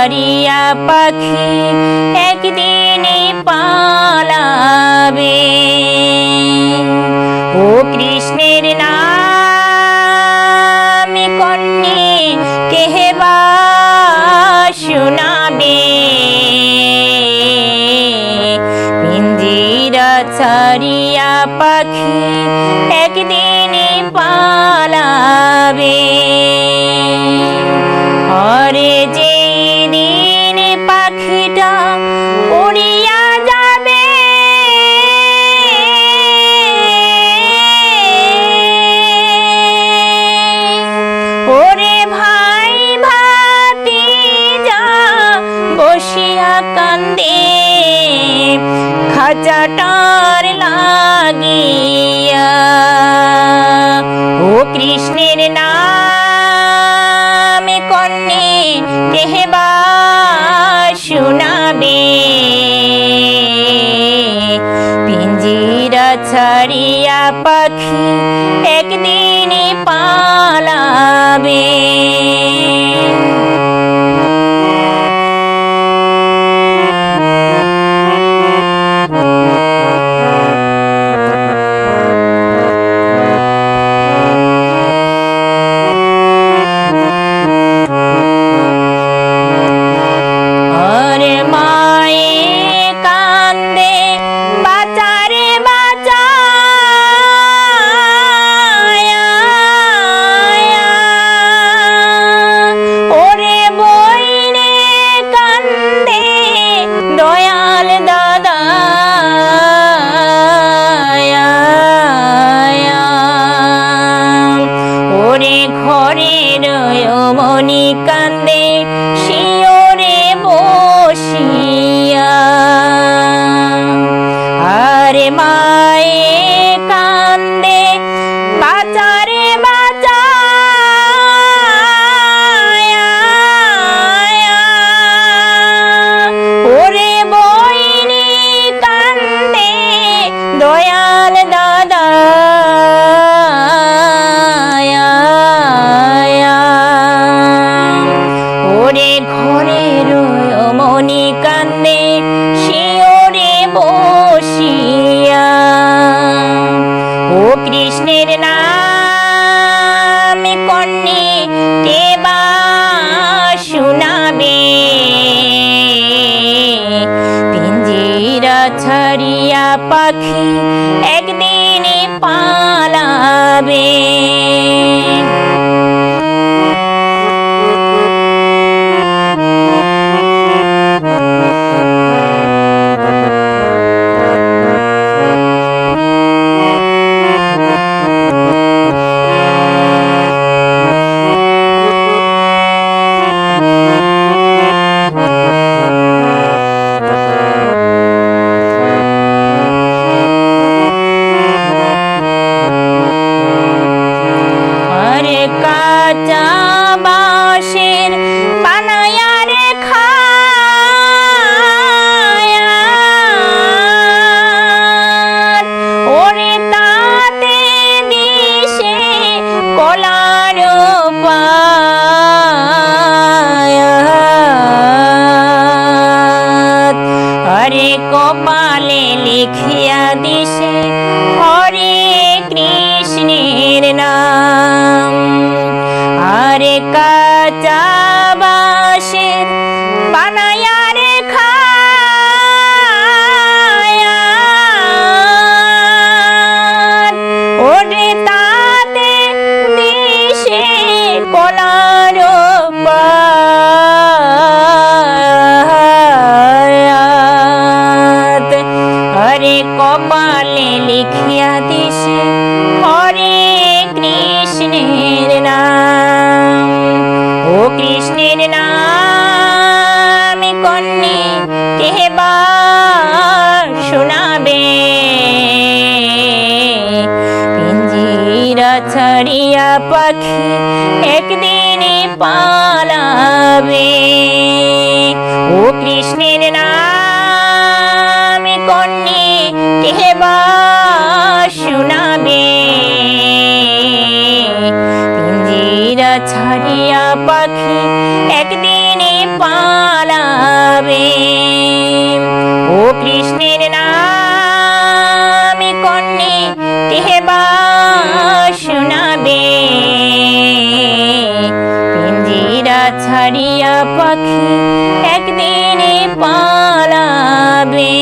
ছাড়িয়া পাখি একদিনে পালাবে। ও কৃষ্ণের নাম কন্যে কেহবা শোনাবে। পিঞ্জিরা ছাড়িয়া পাখি একদিনে পালাবে। খাঁচাটার লাগিয়া। ও কৃষ্ণের নাম কন্যে কেহবা শুনাবে। পিঞ্জিরা ছাড়িয়া পাখি একদিনই ঘরের মনি কান্দে শিওরে বসিয়া। আরে মায়ে কৃষ্ণের নাম কন্যে দেবা শুনাবে। পিঞ্জিরা ছাড়িয়া পাখি একদিন পালাবে। কৃষ্ণের নাম কন্যে কেহবা শোনাবে। পিঞ্জিরা ছাড়িয়া পাখি একদিন পালাবে। ও কৃষ্ণের নাম কন্যা ছাড়িয়া পাখি একদিনে পালাবে।